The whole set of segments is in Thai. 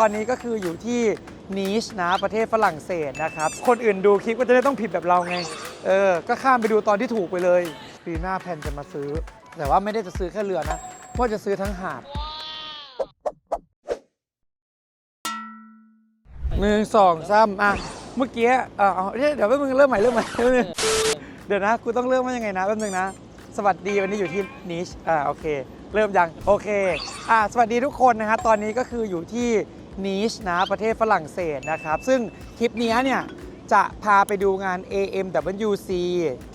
ตอนนี้ก็คืออยู่ที่นีชนะประเทศฝรั่งเศสนะครับ คนอื่นดูคลิปก็จะได้ต้องผิดแบบเราไง เออ ก็ข้ามไปดูตอนที่ถูกไปเลย ปีหน้าแพนจะมาซื้อ แต่ว่าไม่ได้จะซื้อแค่เรือนะว่าจะซื้อทั้งหาดหนึ่งสองสามอะ เมื่อกี้เออเอาเดี๋ยวเดี๋ยวแป๊บนึงเริ่มใหม่เริ่มใหม่เดี๋ยวนะกูต้องเริ่มว่ายังไงนะแป๊บนึงนะ สวัสดีวันนี้อยู่ที่นิชอ่าโอเค เริ่มยังโอเค อ่าสวัสดีทุกคนนะฮะตอนนี้ก็คืออยู่ที่ นิชนะประเทศฝรั่งเศสนะครับ ซึ่งทริปนี้เนี่ยจะพาไปดูงาน AMWC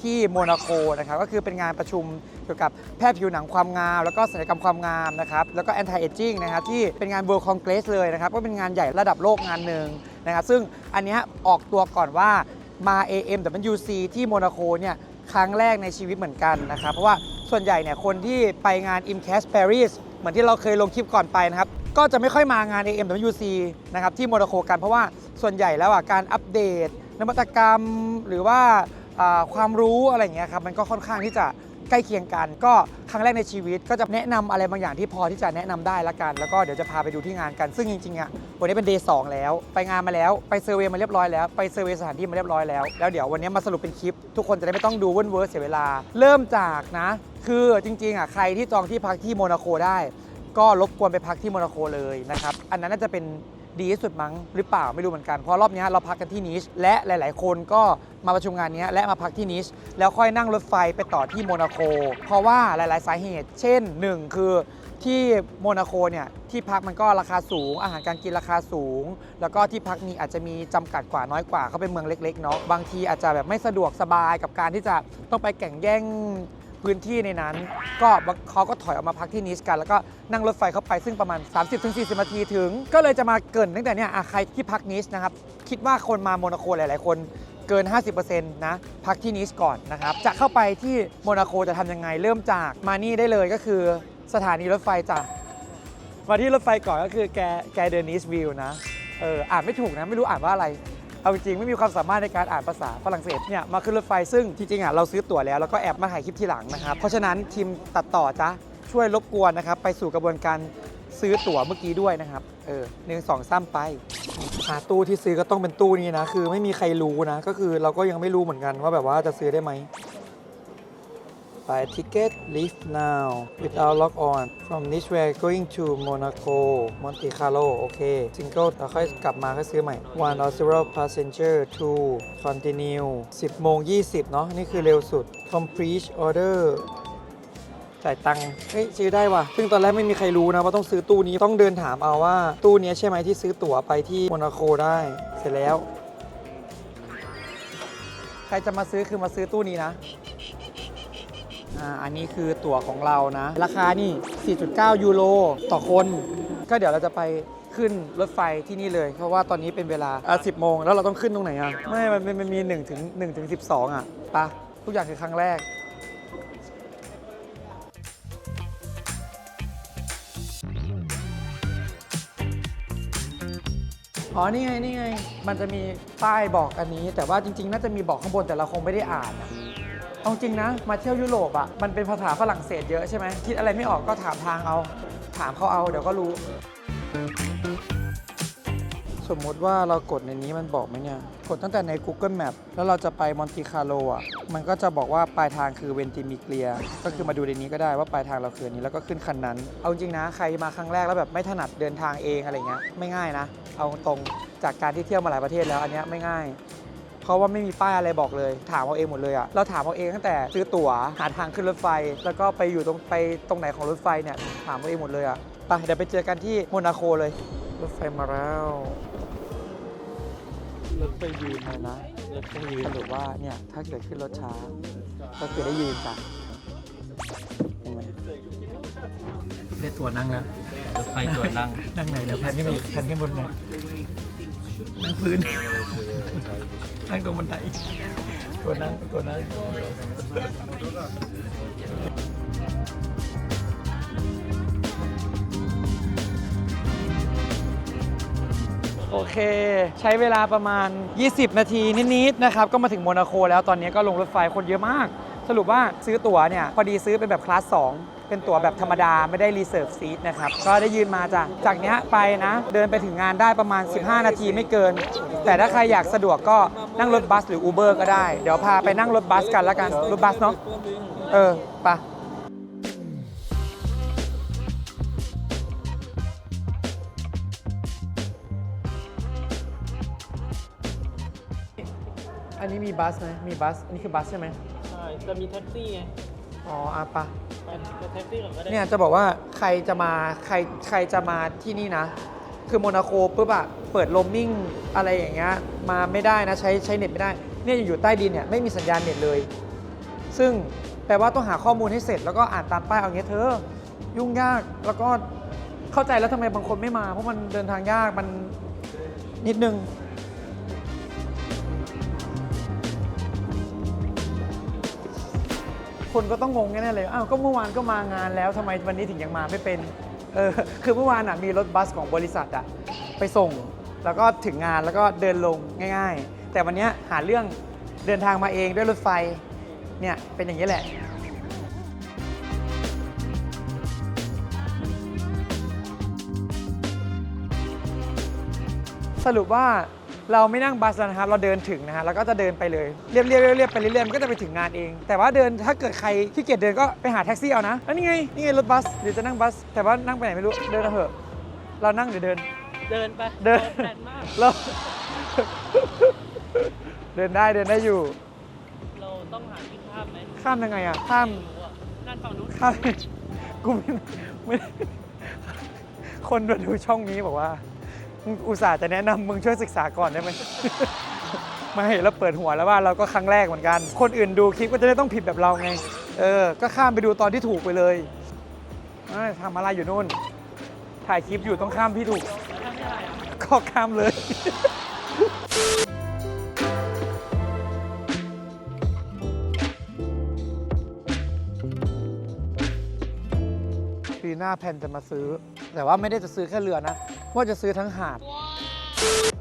ที่โมนาโกนะครับ ก็คือเป็นงานประชุมเกี่ยวกับแพทย์ผิวหนังความงาม แล้วก็ศัลยกรรมความงามนะครับ แล้วก็ anti aging นะครับ ที่เป็นงาน World Congress เลยนะครับ ก็เป็นงานใหญ่ระดับโลกงานหนึ่งนะครับ ซึ่งอันนี้ออกตัวก่อนว่ามา AMWC ที่โมนาโกเนี่ยครั้งแรกในชีวิตเหมือนกันนะครับ เพราะว่าส่วนใหญ่เนี่ยคนที่ไปงาน IMCAS Paris เหมือนที่เราเคยลงคลิปก่อนไปนะครับ ก็จะไม่ค่อยมางาน AMWC นะครับที่โมร็อกโกกันเพราะว่าส่วนใหญ่แล้วอะการอัปเดต นวัตกรรมหรือว่าความรู้อะไรเงี้ยครับมันก็ค่อนข้างที่จะใกล้เคียงกัน ก็ครั้งแรกในชีวิตก็จะแนะนำอะไรบางอย่างที่พอที่จะแนะนำได้ละกัน แล้วก็เดี๋ยวจะพาไปดูที่งานกัน ซึ่งจริงๆอะวันนี้เป็นเดย์สองแล้ว ไปงานมาแล้วไปเซอร์เวย์มาเรียบร้อยแล้วไปเซอร์เวย์สถานที่มาเรียบร้อยแล้วแล้วเดี๋ยววันนี้มาสรุปเป็นคลิป ทุกคนจะได้ไม่ต้องดูเวิร์เวิร์เสียเวลา เริ่มจากนะ คือจริงๆอะใครที่จองที่พักที่โมนาโกได้ ก็รบกวนไปพักที่โมนาโกเลยนะครับ อันนั้นน่าจะเป็นดีที่สุดมั้งหรือเปล่าไม่รู้เหมือนกัน เพราะรอบนี้เราพักกันที่นิชและหลาย ๆ คนก็มาประชุมงานนี้และมาพักที่นิชแล้วค่อยนั่งรถไฟไปต่อที่โมนาโกเพราะว่าหลาย ๆ สาเหตุ เช่น 1 คือที่โมนาโกเนี่ยที่พักมันก็ราคาสูง อาหารการกินราคาสูง แล้วก็ที่พักมีอาจจะมีจำกัดกว่าน้อยกว่าเขาเป็นเมืองเล็ก ๆ เนาะบางทีอาจจะแบบไม่สะดวกสบายกับการที่จะต้องไปแข่งแย่ง พื้นที่ในนั้น ก็เขาก็ถอยออกมาพักที่นิสกัน แล้วก็นั่งรถไฟเข้าไปซึ่งประมาณ 30-40นาทีถึง ก็เลยจะมาเกินตั้งแต่เนี่ยใครที่พักนิสนะครับคิดว่าคนมาโมนาโกหลาย ๆ คนเกิน 50%นะ พักที่นิสก่อนนะครับ จะเข้าไปที่โมนาโกจะทำยังไง เริ่มจากมานี่ได้เลยก็คือสถานีรถไฟจ้ะ มาที่รถไฟก่อนก็คือแกแกเดนิสวิวนะ เออ อ่านไม่ถูกนะ ไม่รู้อ่านว่าอะไร เอาจริงๆไม่มีความสามารถในการอ่านภาษาฝรั่งเศสเนี่ยมาขึ้นรถไฟซึ่งจริงๆอะเราซื้อตั๋วแล้วแล้วก็แอบมาถ่ายคลิปทีหลังนะครับเพราะฉะนั้นทีมตัดต่อจ้ะช่วยรบกวนนะครับไปสู่กระบวนการซื้อตั๋วเมื่อกี้ด้วยนะครับ เออหนึ่งสองซ้ำไปหาตู้ที่ซื้อก็ต้องเป็นตู้นี้นะ คือไม่มีใครรู้นะ ก็คือเราก็ยังไม่รู้เหมือนกันว่าแบบว่าจะซื้อได้ไหม Buy a ticket, leave now without lock on. From Nice we're going to Monaco, Monte Carlo. โอเค Single แล้วค่อยกลับมาก็ซื้อใหม่ One or zero passenger. to continue 10โมง20 เนาะนี่คือเร็วสุด Complete order จ่ายตังค์ เฮ้ยซื้อได้ว่ะ ซึ่งตอนแรกไม่มีใครรู้นะว่าต้องซื้อตู้นี้ ต้องเดินถามเอาว่าตู้นี้ใช่ไหมที่ซื้อตั๋วไปที่โมนาโกได้ เสร็จแล้ว ใครจะมาซื้อคือมาซื้อตู้นี้นะ อ่าอันนี้คือตั๋วของเรานะ ราคานี่ 4.9 ยูโรต่อคน ก็เดี๋ยวเราจะไปขึ้นรถไฟที่นี่เลย เพราะว่าตอนนี้เป็นเวลาอะ10 โมงแล้วเราต้องขึ้นตรงไหนอะ ไม่ มันมันมี1ถึง1ถึง12 อะปะทุกอย่างคือครั้งแรกอ๋อ นี่ไง นี่ไง มันจะมีป้ายบอกอันนี้ แต่ว่าจริง ๆ น่าจะมีบอกข้างบนแต่เราคงไม่ได้อ่านอะ เอาจริงนะ มาเที่ยวยุโรปอะ มันเป็นภาษาฝรั่งเศสเยอะใช่ไหมคิดอะไรไม่ออกก็ถามทางเอา ถามเขาเอาเดี๋ยวก็รู้ สมมุติว่าเรากดในนี้มันบอกไหมเนี่ย กดตั้งแต่ใน Google Map แล้วเราจะไปมอนติคาโลอะ มันก็จะบอกว่าปลายทางคือเวนติมิเกลีย ก็คือมาดูในนี้ก็ได้ว่าปลายทางเราคืออันนี้แล้วก็ขึ้นคันนั้น เอาจริงนะ ใครมาครั้งแรกแล้วแบบไม่ถนัดเดินทางเองอะไรเงี้ย ไม่ง่ายนะ เอาตรงจากการที่เที่ยวมาหลายประเทศแล้วอันเนี้ยไม่ง่าย เพราะว่าไม่มีป้ายอะไรบอกเลย ถามเอาเองหมดเลยอะเราถามเอาเองตั้งแต่ซื้อตั๋วหาทางขึ้นรถไฟ แล้วก็ไปอยู่ตรงไปตรงไหนของรถไฟเนี่ยถามเอาเองหมดเลยอะไปเดี๋ยวไปเจอกันที่โมนาโคเลย รถไฟมาแล้วรถไฟยืนเลยนะรถไฟยืนสรุปว่าเนี่ยถ้าเกิดขึ้นรถช้าก็คือได้ยืนจ้ะเห็นไหมได้ตัวนั่งแล้วรถไฟตัวนั่งนั่งไหนเดี๋ยวแพนขึ้นไปแพนขึ้นบนไหน นั่งพื้น นั่งตรงบันไดตัวนั่งตัวนั่งโอเค ใช้เวลาประมาณ 20 นาทีนิด ๆ นะครับ ก็มาถึงโมนาโคแล้วตอนนี้ก็ลงรถไฟคนเยอะมาก สรุปว่าซื้อตั๋วเนี่ย พอดีซื้อเป็นแบบคลาส 2 เป็นตั๋วแบบธรรมดาไม่ได้รีเซิร์ฟซีทนะครับ ก็ได้ยืนมาจากจากเนี้ยไปนะ เดินไปถึงงานได้ประมาณ 15 นาทีไม่เกิน แต่ถ้าใครอยากสะดวกก็นั่งรถบัสหรือ Uber ก็ได้ เดี๋ยวพาไปนั่งรถบัสกันแล้วกัน รถบัสเนาะ เออไปะอันนี้มีบัสไหมมีบัส อันนี้คือบัสใช่ไหมใช่จะมีแท็กซี่ไง อ๋ออะปะ เนี่ยจะบอกว่าใครจะมาใครใครจะมาที่นี่นะ คือโมนาโคปุ๊บอะเปิดโรมมิ่งอะไรอย่างเงี้ยมาไม่ได้นะใช้ใช้เน็ตไม่ได้ เนี่ยอยู่ใต้ดินเนี่ยไม่มีสัญญาณเน็ตเลย ซึ่งแปลว่าต้องหาข้อมูลให้เสร็จแล้วก็อ่านตามป้ายเอาเงี้ยเธอ ยุ่งยากแล้วก็เข้าใจแล้วทำไมบางคนไม่มา เพราะมันเดินทางยากมันนิดนึง คนก็ต้องงงแน่ๆเลยอ้าวก็เมื่อวานก็มางานแล้วทำไมวันนี้ถึงยังมาไม่เป็นเออคือเมื่อวานอะมีรถบัสของบริษัทอะไปส่ง แล้วก็ถึงงานแล้วก็เดินลงง่าย ๆ แต่วันเนี้ยหาเรื่องเดินทางมาเองด้วยรถไฟเนี่ยเป็นอย่างนี้แหละ สรุปว่า เราไม่นั่งบัสแล้วนะครับเราเดินถึงนะฮะแล้วก็จะเดินไปเลยเรียบเรียบเรียบเรียบไปเรื่อยๆมันก็จะไปถึงงานเอง แต่ว่าเดินถ้าเกิดใครที่เกียจเดินก็ไปหาแท็กซี่เอานะแล้วนี่ไงนี่ไงรถบัสเดี๋ยวจะนั่งบัส แต่ว่านั่งไปไหนไม่รู้เดินเอาเถอะเรานั่งหรือเดิน เดินไปเดินแน่นมาก เรา เดินได้เดินได้อยู่ เราต้องหาที่ข้ามไหมข้ามยังไงอะข้าม ไม่รู้อะนั่นฝั่งนู้นข้ามกูไม่ไม่คนมาดูช่องนี้บอกว่ามึง อุตส่าห์จะแนะนำมึงช่วยศึกษาก่อนได้ไหม ไม่เราเปิดหัวแล้วว่าเราก็ครั้งแรกเหมือนกัน คนอื่นดูคลิปก็จะได้ต้องผิดแบบเราไง เออ ก็ข้ามไปดูตอนที่ถูกไปเลยเอ้ยทำอะไรอยู่นู่น ถ่ายคลิปอยู่ต้องข้ามที่ถูก ก็ข้ามเลย ปีหน้าแพนจะมาซื้อ แต่ว่าไม่ได้จะซื้อแค่เรือนะ ว่าจะซื้อทั้งหาด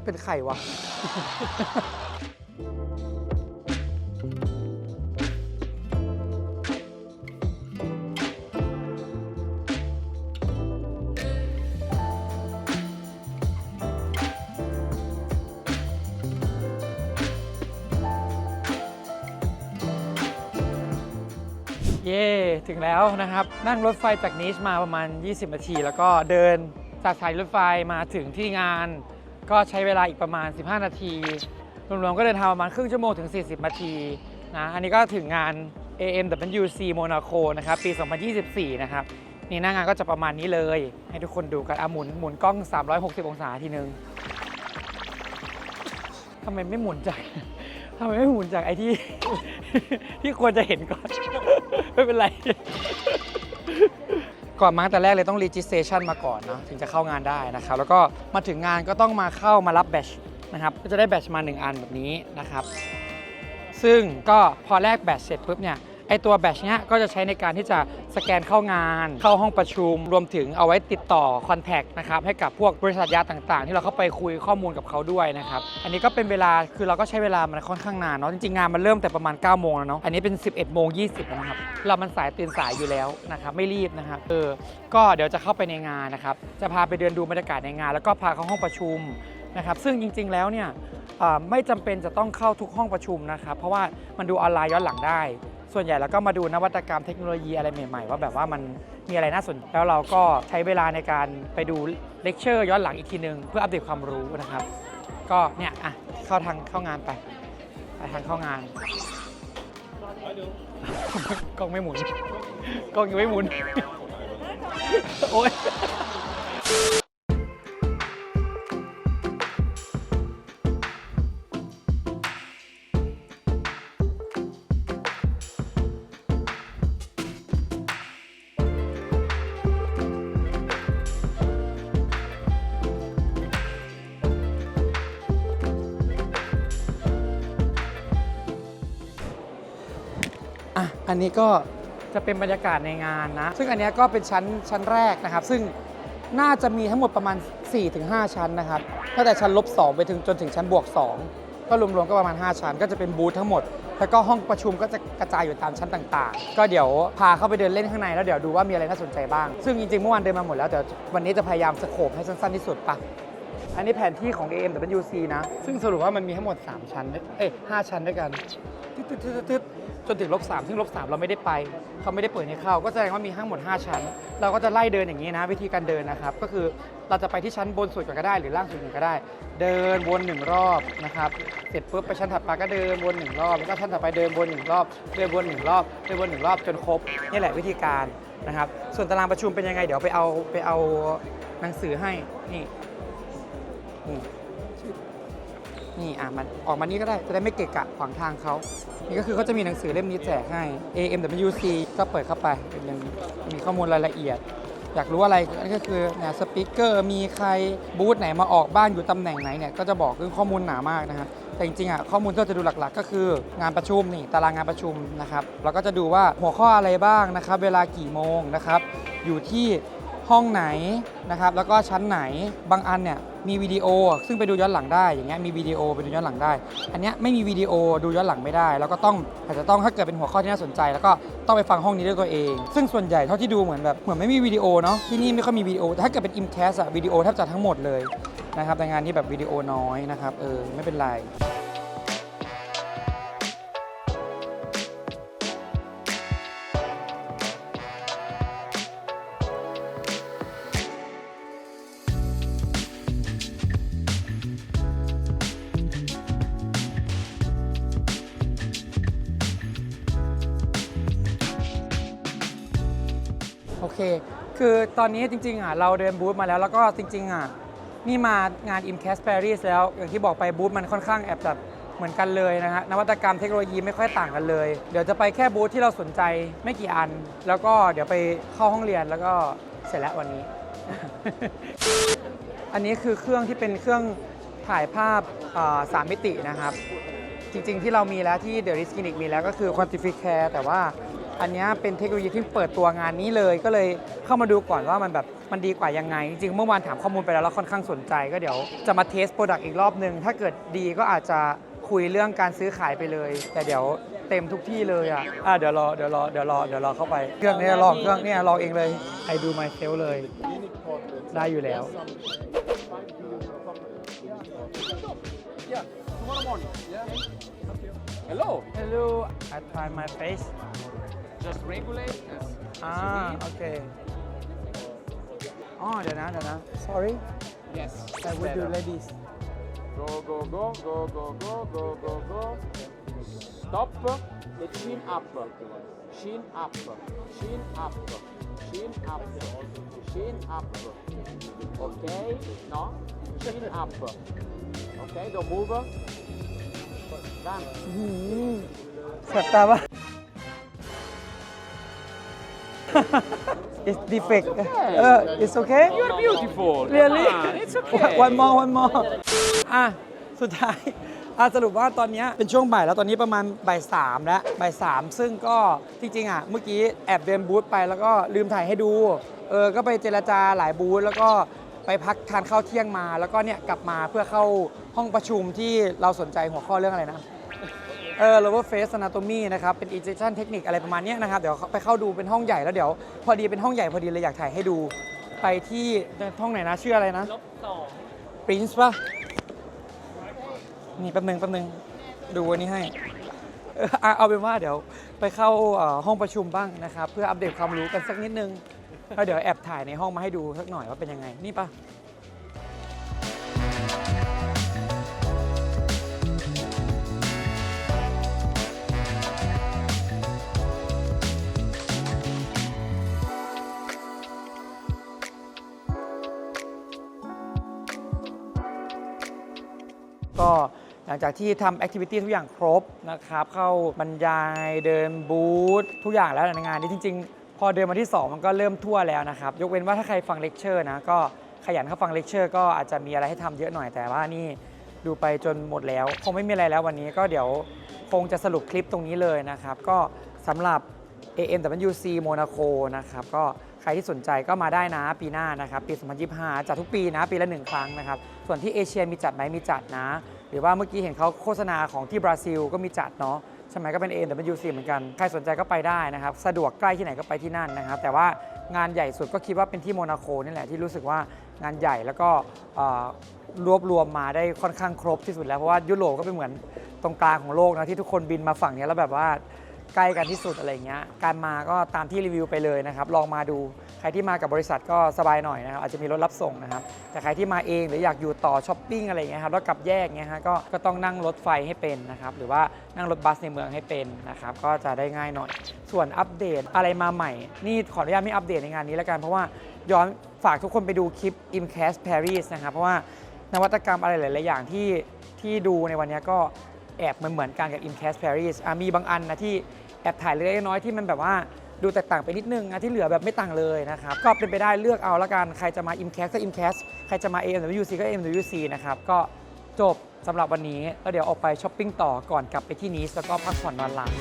เป็นไข่วะ เย่ถึงแล้วนะครับ นั่งรถไฟจากนิชมาประมาณ 20 นาที แล้วก็เดิน จากสายรถไฟมาถึงที่งาน ก็ใช้เวลาอีกประมาณ 15 นาทีรวมๆก็เดินทางประมาณครึ่งชั่วโมงถึง 40 นาทีนะอันนี้ก็ถึงงาน AMWC Monaco นะครับปี 2024 นะครับนี่หน้างานก็จะประมาณนี้เลย ให้ทุกคนดูกันอะหมุนหมุนกล้อง 360 องศาทีนึงทำไมไม่หมุนจากทำไมไม่หมุนจากไอ้ที่ ที่ควรจะเห็นก่อน ไม่เป็นไร ก่อนมาตั้งแต่แรกเลยต้อง registration มาก่อนเนาะถึงจะเข้างานได้นะครับ แล้วก็มาถึงงานก็ต้องมาเข้ามารับแบชนะครับก็จะได้แบชมา 1 อันแบบนี้นะครับ ซึ่งก็พอแลกแบชเสร็จปุ๊บเนี่ย ไอตัวแบตเนี้ยก็จะใช้ในการที่จะสแกนเข้างาน เข้าห้องประชุม รวมถึงเอาไว้ติดต่อคอนแทคนะครับให้กับพวกบริษัทยาต่างๆ ที่เราเข้าไปคุยข้อมูลกับเขาด้วยนะครับ อันนี้ก็เป็นเวลาคือเราก็ใช้เวลามันค่อนข้างนานเนาะจริงๆงานมันเริ่มแต่ประมาณ9ก้าโมงแล้วเนาะอันนี้เป็น 11บเอ็ดโมงยีนะครับเรามันสายตื่นสายอยู่แล้วนะครับไม่รีบนะครับเออก็เดี๋ยวจะเข้าไปในงานนะครับจะพาไปเดินดูบรรยากาศในงาน แล้วก็พาเข้าห้องประชุมนะครับซึ่งจริง ๆ แล้วเนี่ยไม่จำเป็นจะต้องเข้าทุกห้องประชุมนะครับเพราะว่ามันดูออนไลน์ย้อนหลังได้ ส่วนใหญ่แล้วก็มาดูนวัตกรรมเทคโนโลยีอะไรใหม่ๆ ว่าแบบว่ามันมีอะไรน่าสนใจแล้วเราก็ใช้เวลาในการไปดูเลคเชอร์ย้อนหลังอีกทีนึง เพื่ออัปเดตความรู้นะครับ ก็เนี่ยอะเข้าทางเข้างานไปไปทางเข้างานกล้องไม่หมุนกล้องยังไม่หมุนโอ๊ย อะอันนี้ก็จะเป็นบรรยากาศในงานนะ ซึ่งอันเนี้ยก็เป็นชั้นชั้นแรกนะครับ ซึ่งน่าจะมีทั้งหมดประมาณ 4-5 ชั้นนะครับตั้งแต่ชั้นลบ 2 ไปถึงจนถึงชั้นบวก 2 ก็รวมๆก็ประมาณ 5 ชั้น ก็จะเป็นบูธทั้งหมด แล้วก็ห้องประชุมก็จะกระจายอยู่ตามชั้นต่างๆ ก็เดี๋ยวพาเข้าไปเดินเล่นข้างในแล้วเดี๋ยวดูว่ามีอะไรน่าสนใจบ้าง ซึ่งจริงๆเมื่อวานเดินมาหมดแล้วแต่วันนี้จะพยายามสโคปให้สั้นๆที่สุดปะอันนี้แผนที่ของ AMWC นะ ซึ่งสรุปว่ามันมีทั้งหมด 3 ชั้นด้วยเอ้ย5ชั้นด้วยกันตึ๊ดๆๆๆ จนถึงลบ3ซึ่งลบ3เราไม่ได้ไป เขาไม่ได้เปิดให้เข้า ก็แสดงว่ามีทั้งหมด 5 ชั้น เราก็จะไล่เดินอย่างนี้นะ วิธีการเดินนะครับ ก็คือเราจะไปที่ชั้นบนสุดก่อนก็ได้ หรือล่างสุดก่อนก็ได้ เดินวนหนึ่งรอบนะครับเสร็จปุ๊บไปชั้นถัดไปก็เดินวนหนึ่งรอบแล้วก็ชั้นถัดไปเดินวนหนึ่งรอบเดินวนหนึ่งรอบเดินวนหนึ่งรอบจนครบนี่แหละวิธีการนะครับ ส่วนตารางประชุมเป็นยังไงเดี๋ยวไปเอาไปเอาหนังสือให้นี่นี่ นี่อะมันออกมานี่ก็ได้จะได้ไม่เกะกะขวางทางเขา นี่ก็คือเขาจะมีหนังสือเล่มนี้แจกให้ AMWC ก็เปิดเข้าไปเป็นยังมีข้อมูลรายละเอียด อยากรู้อะไรนี่ก็คือเนี่ยสปีกเกอร์มีใครบูธไหนมาออกบ้านอยู่ตำแหน่งไหนเนี่ยก็จะบอกเรื่องข้อมูลหนามากนะครับแต่จริงๆอะข้อมูลที่เราจะดูหลักๆ ก็คืองานประชุมนี่ตารางงานประชุมนะครับเราก็จะดูว่าหัวข้ออะไรบ้างนะครับ เวลากี่โมงนะครับอยู่ที่ ห้องไหนนะครับแล้วก็ชั้นไหนบางอันเนี่ยมีวิดีโอ ซึ่งไปดูย้อนหลังได้อย่างเงี้ยมีวิดีโอไปดูย้อนหลังได้ อันเนี้ยไม่มีวิดีโอดูย้อนหลังไม่ได้ แล้วก็ต้องอาจจะต้องถ้าเกิดเป็นหัวข้อที่น่าสนใจ แล้วก็ต้องไปฟังห้องนี้ด้วยตัวเอง ซึ่งส่วนใหญ่เท่าที่ดูเหมือนแบบเหมือนไม่มีวิดีโอเนาะที่นี่ไม่ค่อยมีวิดีโอแต่ถ้าเกิดเป็นอิมแคสอะวิดีโอแทบจะทั้งหมดเลยนะครับแต่งานนี้แบบวิดีโอน้อยนะครับเออไม่เป็นไร เค คือตอนนี้จริงๆอะเราเดินบูธมาแล้วแล้วก็จริงๆอะนี่มางาน i m c a s Paris แล้ว อย่างที่บอกไปบูธมันค่อนข้างแอบแบบเหมือนกันเลยนะฮะนวัตกรรมเทคโนโลยีไม่ค่อยต่างกันเลย เดี๋ยวจะไปแค่บูธที่เราสนใจไม่กี่อัน แล้วก็เดี๋ยวไปเข้าห้องเรียนแล้วก็เสร็จแล้ววันนี้ อันนี้คือเครื่องที่เป็นเครื่องถ่ายภาพสามมิตินะครับ จริงๆที่เรามีแล้วที่เด e r i s Clinic มีแล้วก็คือ Quantificare แต่ว่า อันเนี้ยเป็นเทคโนโลยีที่เปิดตัวงานนี้เลย ก็เลยเข้ามาดูก่อนว่ามันแบบมันดีกว่ายังไง จริงๆเมื่อวานถามข้อมูลไปแล้วแล้วค่อนข้างสนใจ ก็เดี๋ยวจะมาเทสโปรดักต์อีกรอบนึง ถ้าเกิดดีก็อาจจะคุยเรื่องการซื้อขายไปเลย แต่เดี๋ยวเต็มทุกที่เลยอะอะเดี๋ยวรอเดี๋ยวรอเดี๋ยวรอเดี๋ยวรอเข้าไปเครื่องเนี้ยลองเครื่องเนี้ยลองเองเลย I do myself เลยได้อยู่แล้ว Hello. Hello I try my face Just regulate. Yes. อ่าโอเคอ๋อเดี๋ยวนะเดี๋ยวนะ sorry Yes. I would do Better. like this Go, go, go, go, go, go, go, go, go. Stop. The chin up. Chin up. Chin up. Chin up. Chin up. Okay. No. Chin up. Okay. Don't move. Done. แสบตาปะ It's defect เออ it's okay You're beautiful. Come really on, It's okay. one more one more อะ สุดท้ายอะสรุปว่าตอนเนี้ยเป็นช่วงบ่ายแล้วตอนนี้ประมาณบ่ายสามแล้วบ่ายสามซึ่งก็จริงๆอะเมื่อกี้แอบเดินบูธไปแล้วก็ลืมถ่ายให้ดู เออ ก็ไปเจรจาหลายบูธแล้วก็ไปพักทานข้าวเที่ยงมา แล้วก็เนี่ยกลับมาเพื่อเข้าห้องประชุมที่เราสนใจหัวข้อเรื่องอะไรนะ เออ lower face anatomy นะครับ เป็น injection technique อะไรประมาณเนี้ยนะครับ เดี๋ยวไปเข้าดูเป็นห้องใหญ่แล้วเดี๋ยว พอดีเป็นห้องใหญ่พอดีเลยอยากถ่ายให้ดู ไปที่ห้องไหนนะ ชื่ออะไรนะ ลบสอง Prince ป่ะ นี่แป๊บนึงแป๊บนึง ดูอันนี้ให้ เอออะเอาเป็นว่าเดี๋ยวไปเข้าเอ่อห้องประชุมบ้างนะครับ เพื่ออัปเดตความรู้กันสักนิดนึงแล้วเดี๋ยวแอบถ่ายในห้องมาให้ดูสักหน่อยว่าเป็นยังไง นี่ป่ะ งจากที่ทำแอคทิวิตี้ทุกอย่างครบนะครับ เข้าบรรยายเดินบูธทุกอย่างแล้วในงานนี้จริง ๆ พอเดินมาที่ 2 มันก็เริ่มทั่วแล้วนะครับ ยกเว้นว่าถ้าใครฟังเลคเชอร์นะก็ขยันเข้าฟังเลคเชอร์ก็อาจจะมีอะไรให้ทำเยอะหน่อยแต่ว่านี่ดูไปจนหมดแล้ว คงไม่มีอะไรแล้ววันนี้ก็เดี๋ยวคงจะสรุปคลิปตรงนี้เลยนะครับ ก็สำหรับ AMWC Monaco นะครับก็ใครที่สนใจก็มาได้นะปีหน้านะครับ ปี 2025 จัดทุกปีนะ ปีละหนึ่งครั้งนะครับ ส่วนที่เอเชียมีจัดไหมมีจัดนะ หรือว่าเมื่อกี้เห็นเขาโฆษณาของที่บราซิลก็มีจัดเนาะฉช่ไหมก็เป็น AMWC เหมือนกัน ใครสนใจก็ไปได้นะครับ สะดวกใกล้ที่ไหนก็ไปที่นั่นนะครับ แต่ว่างานใหญ่สุดก็คิดว่าเป็นที่โมนาโคนี่แหละที่รู้สึกว่างานใหญ่แล้วก็รวบรวมมาได้ค่อนข้างครบที่สุดแล้ว เพราะว่ายุโรปก็เป็นเหมือนตรงกลางของโลกนะที่ทุกคนบินมาฝั่งนี้แล้วแบบว่าใกล้กันที่สุดอะไรเงี้ย การมาก็ตามที่รีวิวไปเลยนะครับ ลองมาดู ใครที่มากับบริษัทก็สบายหน่อยนะครับอาจจะมีรถรับส่งนะครับแต่ใครที่มาเองหรืออยากอยู่ต่อช้อปปิ้งอะไรเงี้ยครับแล้วกลับแยกเงี้ยฮะก็ก็ต้องนั่งรถไฟให้เป็นนะครับหรือว่านั่งรถบัสในเมืองให้เป็นนะครับก็จะได้ง่ายหน่อย ส่วนอัปเดตอะไรมาใหม่ นี่ขออนุญาตไม่อัปเดตในงานนี้แล้วกันเพราะว่าย้อนฝากทุกคนไปดูคลิป Imcast Paris นะครับเพราะว่านวัตกรรมอะไรหลาย ๆ อย่างที่ที่ดูในวันนี้ก็แอบเหมือนเหมือนกันกับ Imcast Paris มีบางอันนะที่แอบถ่ายเล็กน้อยที่มันแบบว่า ดูแตกต่างไปนิดนึงนะที่เหลือแบบไม่ต่างเลยนะครับ ก็เป็นไปได้เลือกเอาละกัน ใครจะมา Imcast ก็ Imcast ใครจะมา AMWC ก็ AMWC นะครับ ก็จบสำหรับวันนี้แล้วเดี๋ยวออกไปช้อปปิ้งต่อก่อนกลับไปที่นีสแล้วก็พักผ่อนนอนหลับ